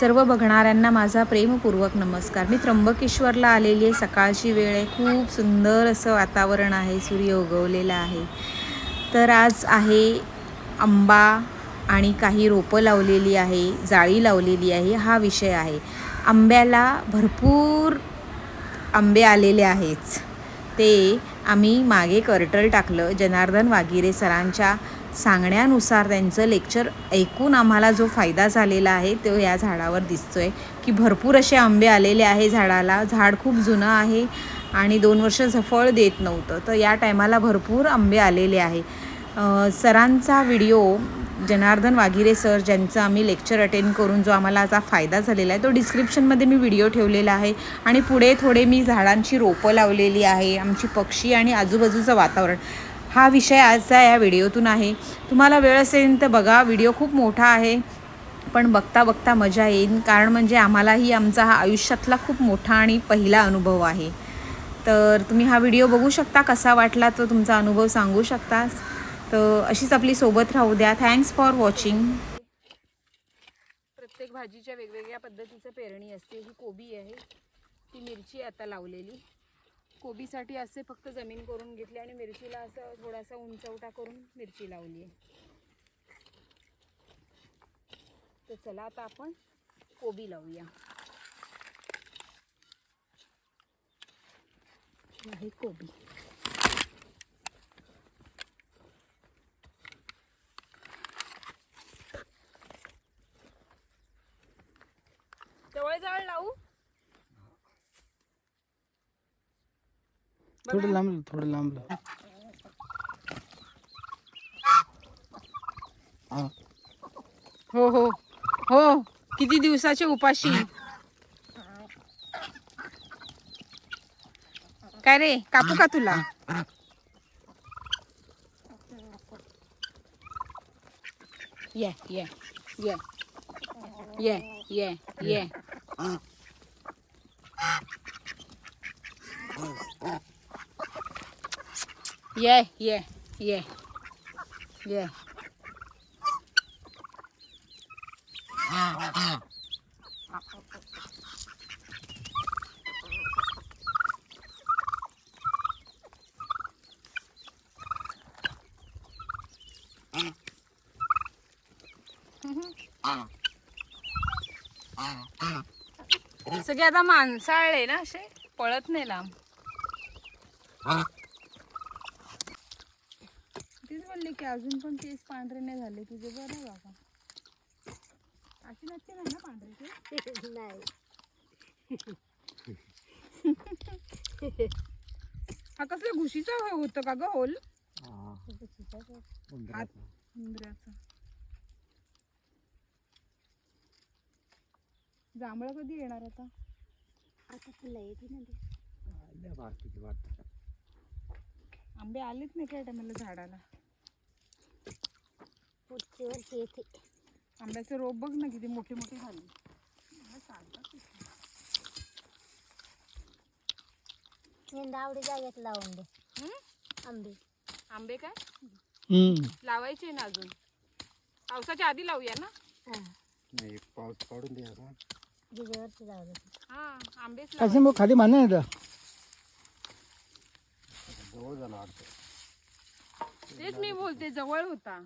सर्व बघणाऱ्यांना माझा प्रेमपूर्वक नमस्कार. मी त्र्यंबकेश्वरला आलेली आहे. सकाळची वेळ आहे. खूप सुंदर असं वातावरण आहे. सूर्य उगवलेला आहे. तर आज आहे आंबा आणि काही रोपं लावलेली आहे. जाळी लावलेली आहे. हा विषय आहे. आंब्याला भरपूर आंबे आलेले आहेच ते आम्ही मागे कर्टल टाकलं. जनार्दन वागिरे सरांच्या सांगण्यानुसार त्यांचं लेक्चर ऐकून आम्हाला जो फायदा झालेला आहे तो या झाडावर दिसतोय. की भरपूर असे आंबे आलेले आहे झाडाला. झाड खूप जुनं आहे आणि दोन वर्ष फळ देत नव्हतं. तर या टायमाला भरपूर आंबे आलेले आहे. सरांचा व्हिडिओ जनार्दन वागिरे सर ज्यांचं आम्ही लेक्चर अटेंड करून जो आम्हाला असा फायदा झालेला आहे तो डिस्क्रिप्शनमध्ये मी व्हिडिओ ठेवलेला आहे. आणि पुढे थोडे मी झाडांची रोपं लावलेली आहे आमची पक्षी आणि आजूबाजूचं वातावरण. हा विषय आजचा या व्हिडिओतून आहे. तुम्हाला वेळ असेल तर बघा व्हिडिओ खूप मोठा आहे. पण बघता बघता मजा येईल. कारण म्हणजे आम्हालाही आमचा हा आयुष्यातला खूप मोठा आणि पहिला अनुभव आहे. तर तुम्ही हा व्हिडिओ बघू शकता. कसा वाटला तो तुमचा अनुभव सांगू शकता तर अशीच आपली सोबत राहू द्या. थँक्स फॉर वॉचिंग प्रत्येक भाजीच्या वेगवेगळ्या पद्धतीचं पेरणी असते. ही कोबी आहे. ती मिरची आता लावलेली. कोबीसाठी असे फक्त जमीन करून घेतली आणि मिरचीला असं थोडासा उंचवटा करून मिरची लावली आहे. तर चला आता आपण कोबी लावूया. हे कोबी जवळ जवळ लावू थोडं लांब थोडं लांब. हा. हो हो. हो किती दिवसाचे उपाशी? काय रे कापू का तुला? ये ये ये. ये ये ये. ये ये ये ये सगळे आता माणसाळले ना असे पळत नाही लांब. बोलले की अजून पण केस पांढरे नाही झाले तुझे बरं बाबा अशी नसते ना पांढरे केस नाही हा कसलं घुशीचं हे होतं का ग होल हा. उंदराचं. जांभळं कधी येणार आता आता फुलं येते ना ते. वाटतं. आंबे आलेच नाही काय टायमाला झाडाला पुढच्या वर्षी येते. आंब्याचे रोप बघ ना किती मोठे मोठे झाले. यंदा आवडी जाग्यात लावून दे. हं? आंबे. आंबे काय. लावायचे ना अजून. पावसाच्या आधी लावूया ना? हा. नाही पाऊस पडून गेल्या वर्षी दे हा आंबेच असं लावायचे. मग खाली मान ना जवळ झाला वाटतं तेच मी बोलते जवळ होता.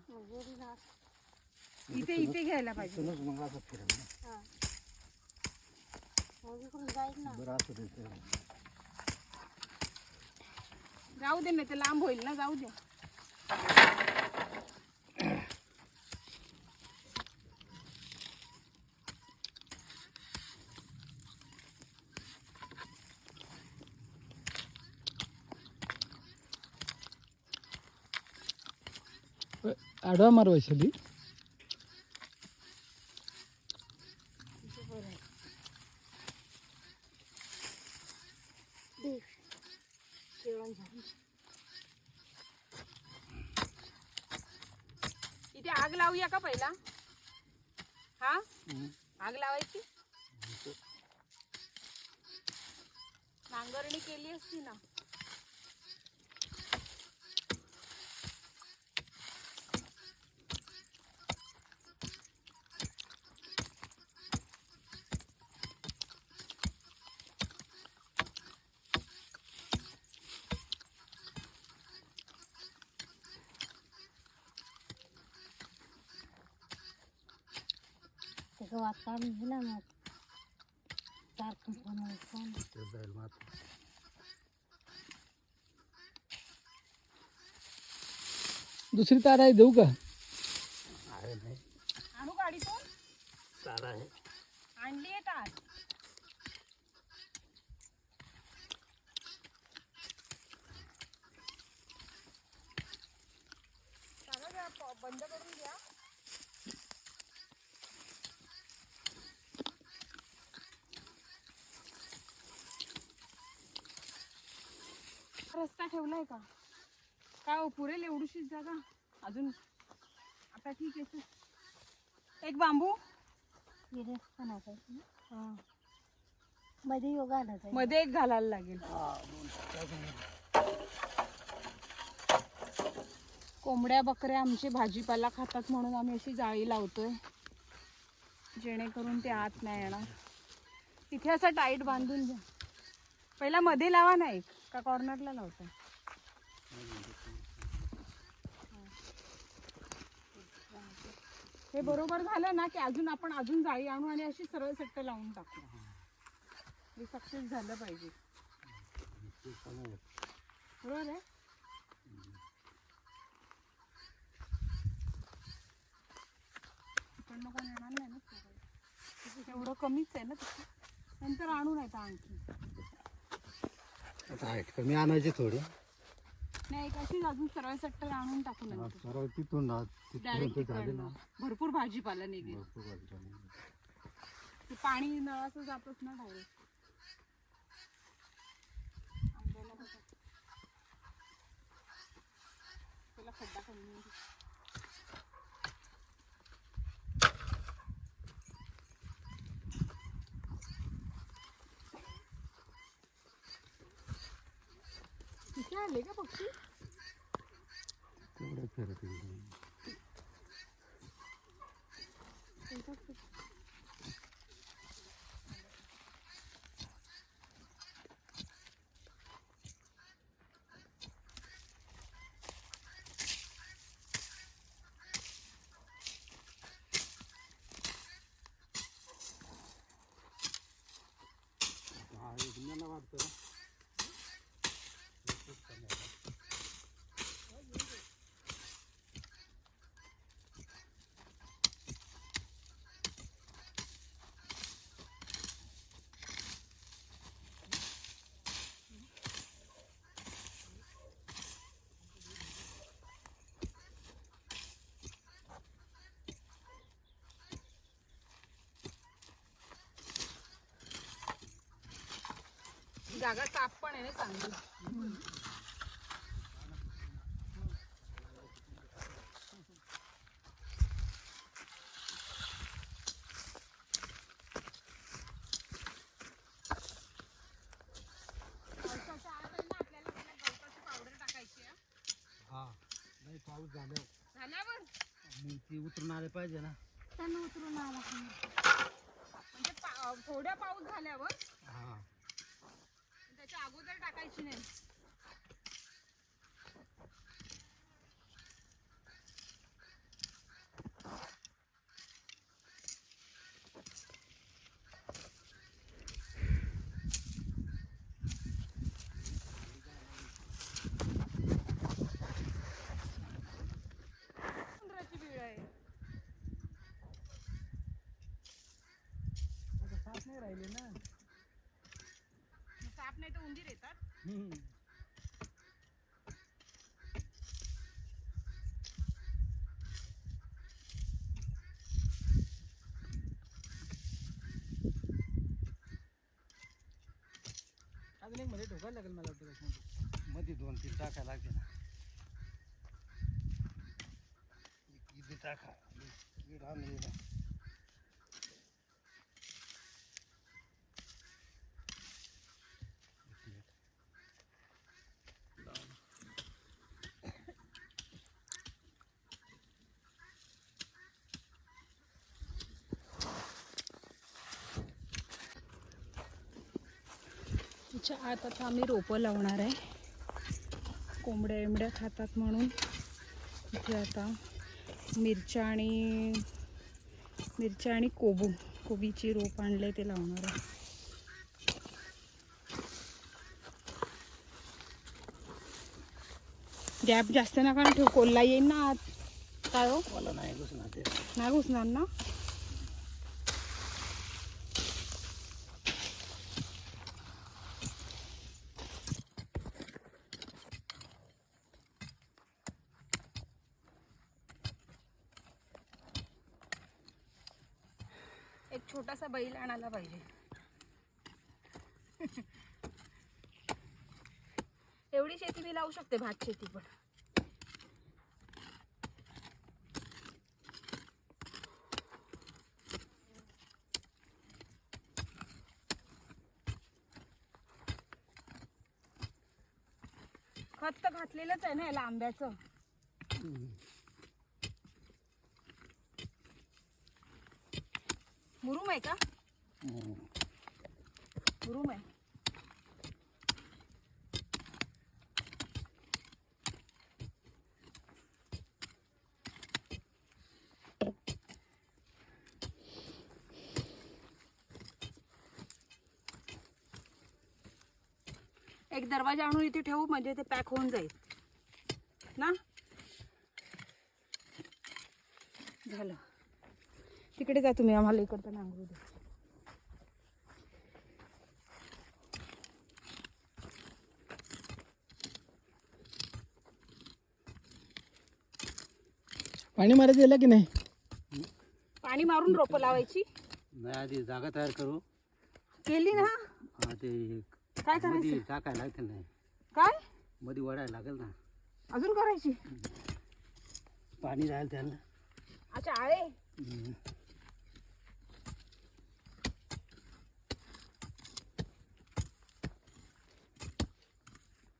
इथे इथे घ्यायला पाहिजे. इथूनच मग असं. हा. बरं असं जाऊ दे नाही ते लांब होईल ना जाऊ दे. आडवा मार इथे आग लावूया का पहिला? हा? आग लावायची? नांगरणी केली असती ना. काढून दिला मग सारखं फोन जाईल. दुसरी तार आहे देऊ का? आहे नाही. आणू गाडीतून? तार आहे. आणली आहे तार. बंद करून रस्ता ठेवलाय का? काय हो पुरेल एवढीशीच जागा? अजून आता ठीक आहे. एक बांबू. मध्ये योगा मध्ये एक घालायला लागेल. कोंबड्या बकऱ्या आमचे भाजीपाला खातात म्हणून आम्ही अशी जाळी लावतोय. जेणेकरून ते आत नाही येणार. इथे असं टाईट बांधून द्या पहिला मध्ये लावा ना एक. का कॉर्नरला लावता हे बरोबर झालं ना की अजून आपण अजून जाळी आणू आणि अशी सरळ सट्ट लावून टाकू. हे सक्सेस झालं पाहिजे. बरोबर आहे? इकडनं कोण येणार नाही ना? एवढं कमीच आहे ना तिथे. नंतर आणू नाही तर आणखी. आता कमी आणायची थोडी. नाही एक अशीच अजून सरळ सट्ट आणून टाकू नंतर सरळ तिथून ना डायरेक्ट तिथपर्यंत झाले ना. भरपूर भाजीपाला निघेल. भरपूर भाजीपाला. ते पाणी नळाचं जातच ना डायरेक्ट त्याला खड्डा कमी आहे. तिथे का पक्षी? तेवढं फिरत गेली. हा, एक मला वाटतं जागा साफ पण आहे ना चांगली. पावसाच्या आत आहे ना आपल्याला त्याला गवताची पावडर टाकायची आहे. हा नाही पाऊस झाल्यावर. झाल्यावर? मग ती उतरून आले पाहिजे ना त्यांना उतरून आला म्हणजे पा- थोड्या पाऊस झाल्यावर हा त्याच्या अगोदर टाकायची नाही उंदराची वेळ आहे आता साफ नाही राहिले ना साप नाही तर उंदीर येतात हम्म. अजून एक मध्ये ठोकायला लागेल मला वाटतं त्याच्यामध्ये. मध्ये दोन तीन टाकायला लागते ना. इथे टाका. इकडं आणून तिच्या आत आता आम्ही रोपं लावणार आहे. कोंबड्या एमड्या खातात म्हणून. इथे आता मिरच्या आणि मिरच्या आणि कोबू कोबीची रोप आणले ते लावणार आहे. गॅप जास्त नका ना ठेव कोल्हा येईन ना आत. काय हो? नाही घुसणार ना एक छोटासा बैल आणायला पाहिजे एवढी शेती मी लावू शकते भात शेती पण. खत तर घातलेलंच आहे ना याला आंब्याचं मुरुम आहे का मुरुम आहे एक दरवाजा आणून इथे ठेवू म्हणजे ते पॅक होऊन जाईल. ना? झालं. तिकडे जा तुम्ही आम्हाला इकडचं नांगरू दे. पाणी मारायचं याला की नाही? पाणी मारून रोपं लावायची. नाही आधी जागा तयार करू. केली ना? हा ते काय करायचं? टाकायला लागते नाही काय? मध्ये वडायला लागेल ना. अजून करायची? पाणी राहील त्याला. अच्छा आळे हम्म.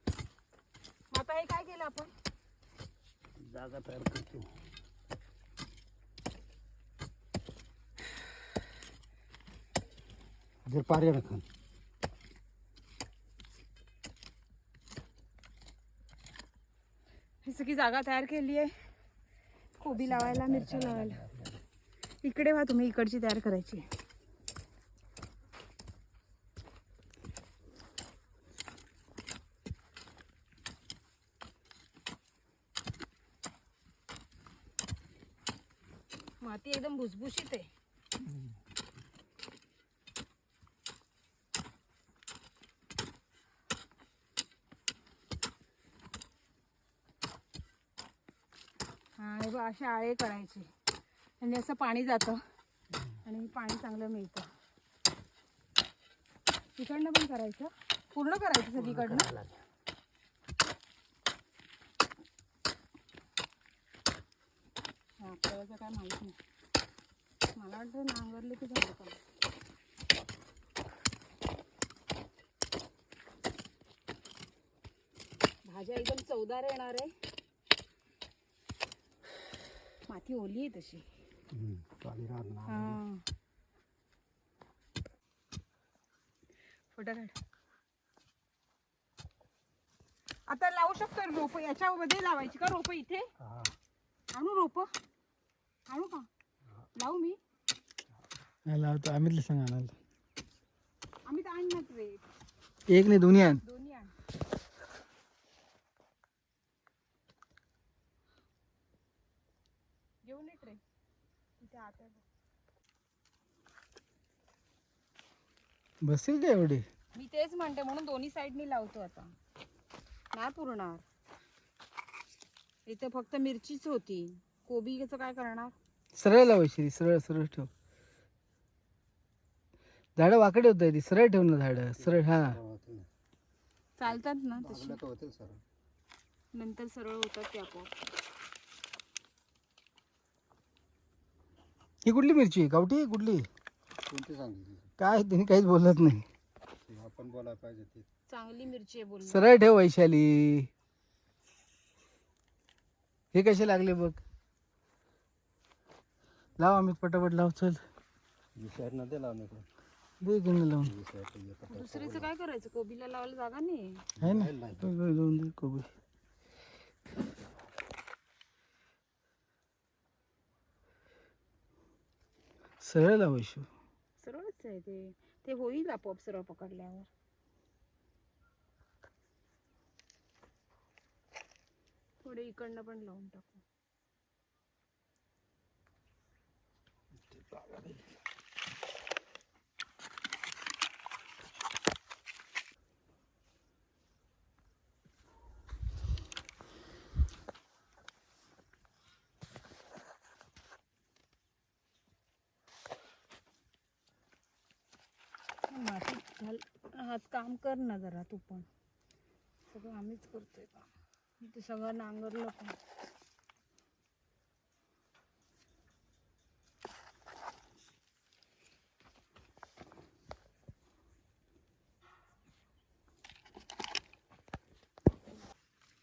मग आता हे काय केलं आपण? जागा तयार करतो. जर पारे रखन ही जागा तयार केली आहे. कोबी लावायला मिरची लावायला. इकडे व्हा तुम्ही इकडची तयार करायची. माती एकदम भुसभुशीत आहे हा हे बघ असे आळे करायचे. आणि असं पाणी जातं. आणि पाणी चांगलं मिळतं. तिकडनं पण करायचं. पूर्ण करायचं सगळीकडनं. आपल्याला काय माहीत नाही. मला वाटतं नांगरले की झालं भाज्या एकदम चवदार येणार आहे. माती ओली आहे तशी. पाणी हा फोटो काढ. आता लावू शकतो रोप याच्यामध्ये लावायची का रोप इथे? हा. आणू रोप? आणू का? लावू मी. नाही लावतो. आम्ही सांग आणायला. आम्ही तर आणणार रे एक नाही दोन्ही आण. दोन्ही आण घेऊन येत रे तिथे आत आहे बघ. बसेल का एवढे? मी तेच म्हणते म्हणून दोन्ही साईडनी लावतो आता. नाही पुरणार. इथे फक्त मिरचीच होती. कोबीचं काय करणार? सरळ लावायची सरळ सरळ ठेव. झाडं वाकडे होत ती सरळ ठेव ना झाडं सरळ हा. चालतात ना तशी. नंतर सरळ होतात ते आपोआप. ही कुठली मिरची? आहे गावठी कुठली? कोणती सांगितली काय तिने काहीच बोलत नाही. आपण बोलायला पाहिजे ते. चांगली मिरची आहे बोल सरळ ठेव वैशाली. हे कसे लागले बघ? लाव आम्ही पटापट लाव चल. न दे इकडनं लावून दुसरीचं काय करायचं? कोबीला लावायला जागा नाही आहे ना? लावून दे कोबी. सरळ लावायची सरळच आहे ते. ते होईल आपोआप सरळ पकडल्यावर. थोडे इकडनं पण लावून टाकू. आज काम कर ना जरा तू पण. सगळं आम्हीच करतोय काम. ते सगळं नांगरलं पण.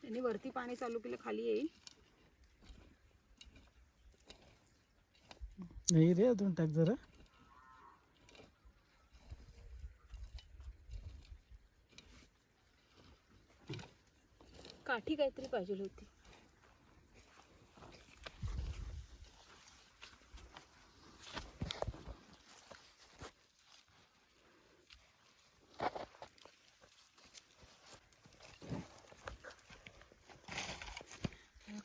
त्यांनी वरती पाणी चालू केलं खाली येईल. नाही रे अजून टाक जरा. काठी काहीतरी पाहिजे होती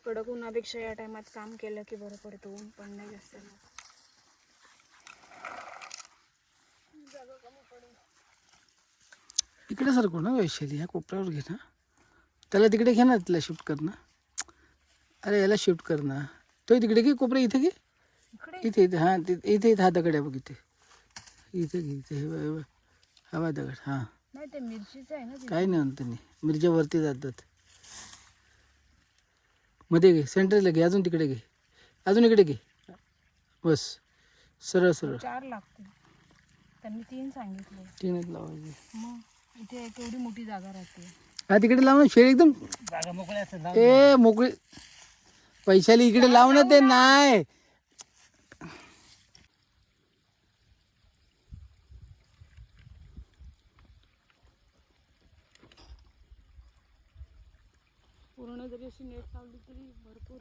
कडक उन्हापेक्षा या टायमात काम केलं की बरं पडतो ऊन पण नाही जास्त लागत. इकडे सारखं ना वैशाली ह्या कोपऱ्यावर घे ना त्याला तिकडे घे ना तिला शिफ्ट कर ना. अरे याला शिफ्ट कर ना. तो तिकडे घे कोपऱ्या इथे घे. इथे इथे हां ते इथे इथे हा दगड आहे बघ इथे. इथे घे इथे हे हे. हा बघ दगड हां. काय नाही म्हणत नाही मिरच्या वरती जातात. मध्ये घे सेंटरला घे अजून तिकडे घे. अजून इकडे घे. बस. सरळ सरळ. चार लागते त्यांनी तीन सांगितले. तीनच लावायचे. मग इथे केवढी मोठी जागा राहते. हा तिकडे लाव ना शेड एकदम जागा मोकळ्या असेल ए मोकळी. पैशाली इकडे लाव ना ते नाही पूर्ण जरी अशी नेट लावली तरी भरपूर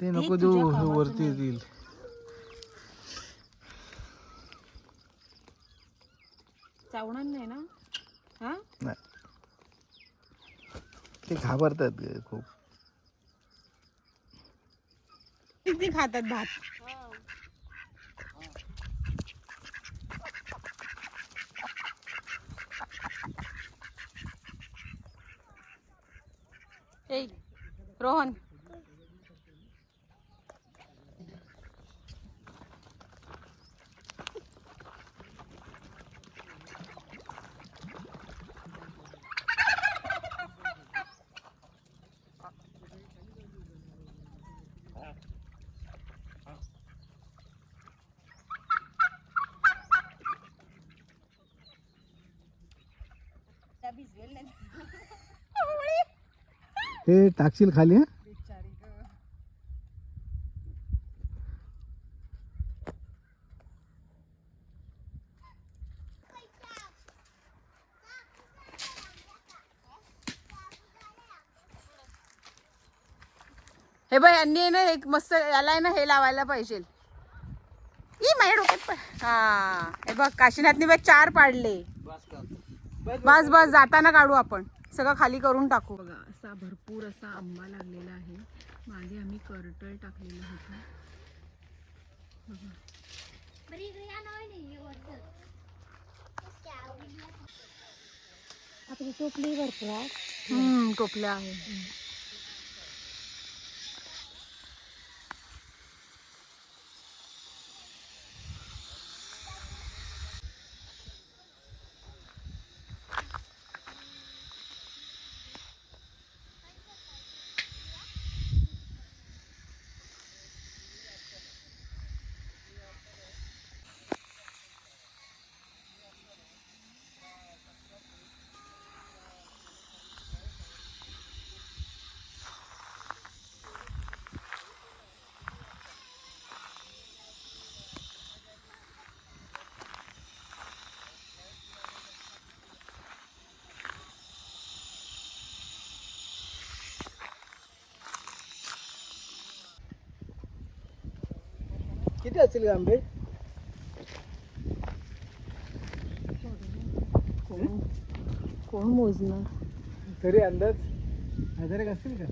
ते नको देऊ हे वरती येतील. चावणार नाही ना? हा? नाही. ते घाबरतात खूप. किती खातात भात? ए रोहन. हे टाकशील खाली हा? हे बाय यांनी आहे ना एक मस्त याला आहे ना हे लावायला पाहिजे. ई माझ्या डोक्यात पण हा हे बघ काशीनाथनी बघ चार पाडले. बस बस जाताना काढू आपण. सगळं खाली करून टाकू. बघा असा भरपूर असा आंबा लागलेला आहे. मागे आम्ही करटळ टाकलेलं होतं. आपली टोपली भरपूर टोपल्या आहे किती असतील का आंबे? कोण? कोण मोजणार? तरी अंदाज हजार असतील का?